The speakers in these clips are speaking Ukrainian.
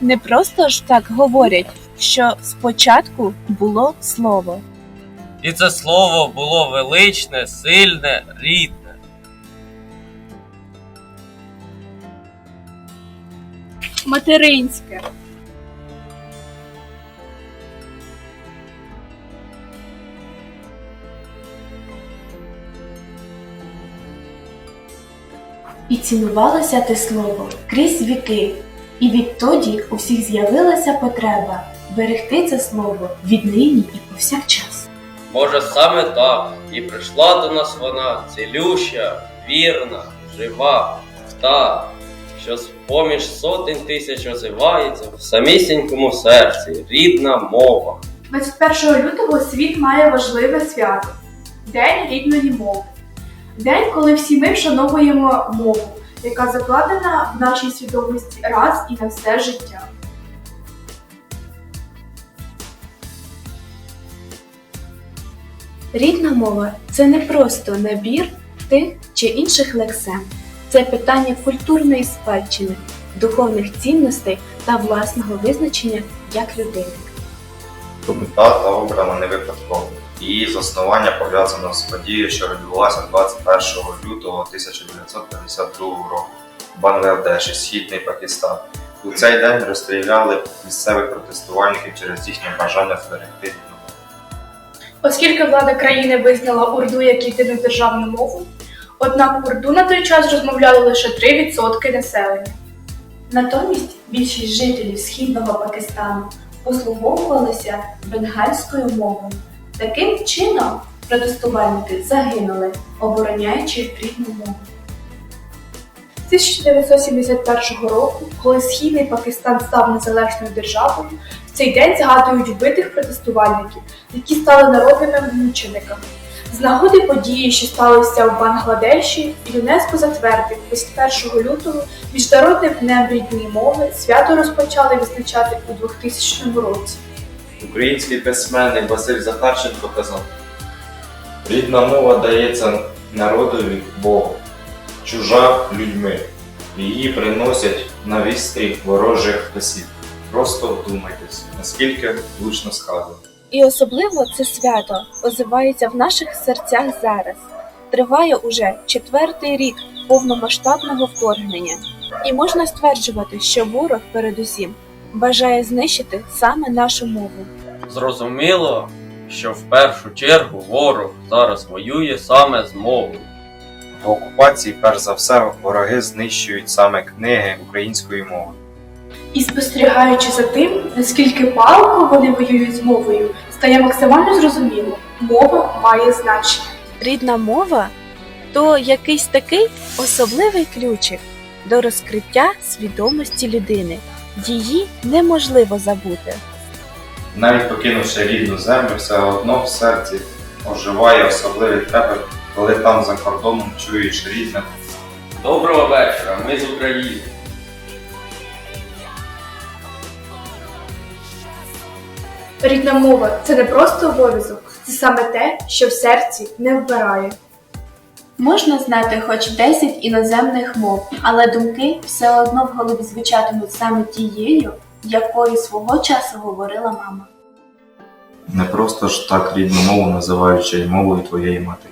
Не просто ж так говорять, що спочатку було слово. І це слово було величне, сильне, рідне. Материнське. І цінувалося те слово крізь віки, і відтоді у всіх з'явилася потреба берегти це слово віднині і повсякчас. Може, саме так і прийшла до нас вона цілюща, вірна, жива, та, що з поміж сотень тисяч озивається в самісінькому серці, рідна мова. 21 лютого світ має важливе свято День рідної мови. День, коли всі ми вшановуємо мову, яка закладена в нашій свідомості раз і на все життя. Рідна мова це не просто набір тих чи інших лексем. Це питання культурної спадщини, духовних цінностей та власного визначення як людини. Дата обрана не випадково. Її заснування пов'язано з подією, що відбулася 21 лютого 1952 року в Бангладеші, Східний Пакистан. У цей день розстріляли місцевих протестувальників через їхнє бажання зберегти. Оскільки влада країни визнала урду як єдину державну мову, однак урду на той час розмовляло лише 3% населення. Натомість більшість жителів східного Пакистану послуговувалися бенгальською мовою. Таким чином протестувальники загинули, обороняючи рідну мову. 1971 року, коли східний Пакистан став незалежною державою, в цей день згадують вбитих протестувальників, які стали народними мучениками. З нагоди події, що сталися в Бангладеші, ЮНЕСКО затвердив 21 лютого Міжнародним днем рідної мови свято розпочали відзначати у 2000 році. Український письменник Василь Захарченко казав: Рідна мова дається народові Богу, чужа людьми. Її приносять на вістрі ворожих лисів. Просто вдумайтесь, наскільки влучно сказано. І особливо це свято озивається в наших серцях зараз. Триває уже четвертий рік повномасштабного вторгнення, і можна стверджувати, що ворог передусім бажає знищити саме нашу мову. Зрозуміло, що в першу чергу ворог зараз воює саме з мовою. В окупації, перш за все, вороги знищують саме книги української мови. І спостерігаючи за тим, наскільки палко вони воюють з мовою, стає максимально зрозуміло, мова має значення. Рідна мова то якийсь такий особливий ключик до розкриття свідомості людини. Її неможливо забути. Навіть покинувши рідну землю, все одно в серці оживає особливий трепет, коли там за кордоном чуєш рідне. Доброго вечора, ми з України. Рідна мова це не просто обов'язок, це саме те, що в серці не вбирає. Можна знати хоч 10 іноземних мов, але думки все одно в голові звучатимуть саме тією, якою свого часу говорила мама. Не просто ж так рідну мову називають ще й мовою твоєї матері.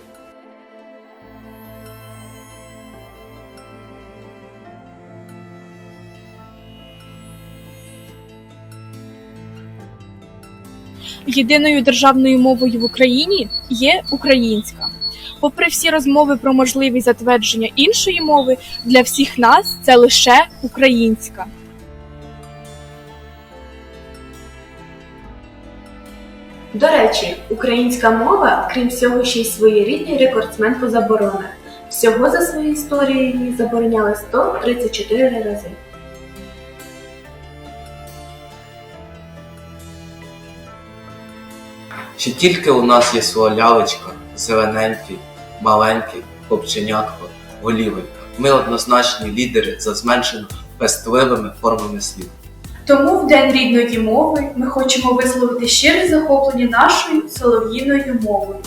Єдиною державною мовою в Україні є українська. Попри всі розмови про можливість затвердження іншої мови, для всіх нас це лише українська. До речі, українська мова, крім всього, ще й своєрідний рекордсмен по заборонах. Всього за свою історію її забороняли 134 рази. Чи тільки у нас є своя лялечка, зелененький, маленький, хлопченятко, голівенька. Ми однозначні лідери за зменшено пестливими формами слів. Тому в День рідної мови ми хочемо висловити щире захоплення нашою солов'їною мовою.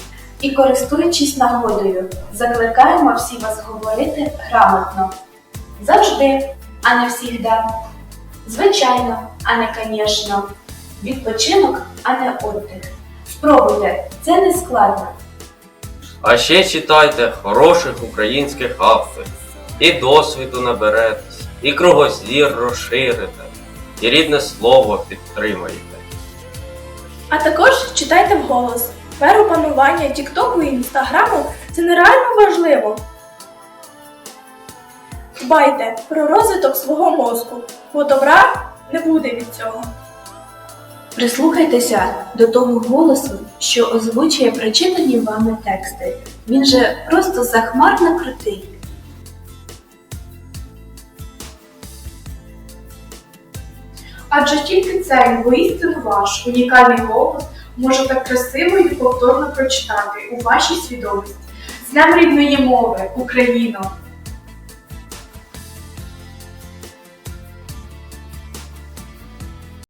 І користуючись нагодою, закликаємо всі вас говорити грамотно. Завжди, а не всігда. Звичайно, а не звісно. Відпочинок, а не отдих. Спробуйте, це не складно. А ще читайте хороших українських авторів. І досвіду наберетесь, і кругозір розширите, і рідне слово підтримаєте. А також читайте вголос. Тепер опанування Тіктоку і Інстаграму це нереально важливо. Дбайте про розвиток свого мозку, бо добра не буде від цього. Прислухайтеся до того голосу, що озвучує прочитані вами тексти. Він же просто захмарно крутий. Адже тільки цей воістину ваш унікальний голос може так красиво і повторно прочитати у вашій свідомості. З Днем рідної мови, Україно!